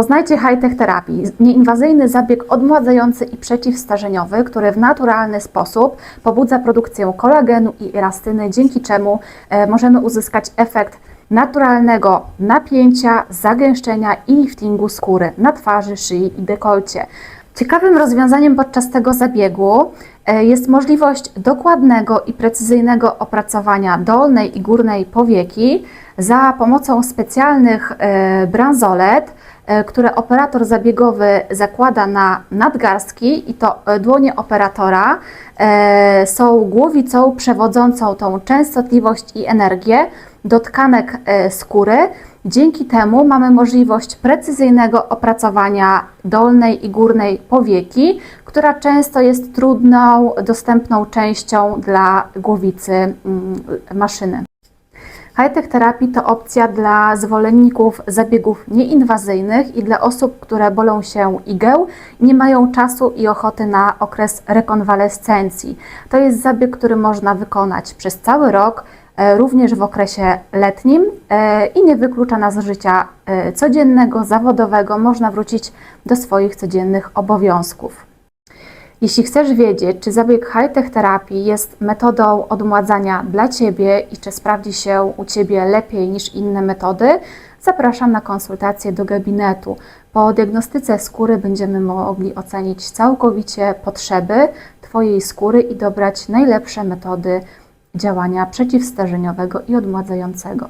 Poznajcie high-tech terapii, nieinwazyjny zabieg odmładzający i przeciwstarzeniowy, który w naturalny sposób pobudza produkcję kolagenu i elastyny, dzięki czemu e, możemy uzyskać efekt naturalnego napięcia, zagęszczenia i liftingu skóry na twarzy, szyi i dekolcie. Ciekawym rozwiązaniem podczas tego zabiegu e, jest możliwość dokładnego i precyzyjnego opracowania dolnej i górnej powieki za pomocą specjalnych e, bransolet, e, które operator zabiegowy zakłada na nadgarstki i to dłonie operatora są głowicą przewodzącą tą częstotliwość i energię do tkanek e, skóry. Dzięki temu mamy możliwość precyzyjnego opracowania dolnej i górnej powieki, która często jest trudną, dostępną częścią dla głowicy mm, maszyny. High-tech terapii to opcja dla zwolenników zabiegów nieinwazyjnych i dla osób, które bolą się igieł, nie mają czasu i ochoty na okres rekonwalescencji. To jest zabieg, który można wykonać przez cały rok, również w okresie letnim e, i nie wyklucza nas z życia e, codziennego, zawodowego. Można wrócić do swoich codziennych obowiązków. Jeśli chcesz wiedzieć, czy zabieg high-tech terapii jest metodą odmładzania dla Ciebie i czy sprawdzi się u Ciebie lepiej niż inne metody, zapraszam na konsultację do gabinetu. Po diagnostyce skóry będziemy mogli ocenić całkowicie potrzeby Twojej skóry i dobrać najlepsze metody działania przeciwstarzeniowego i odmładzającego.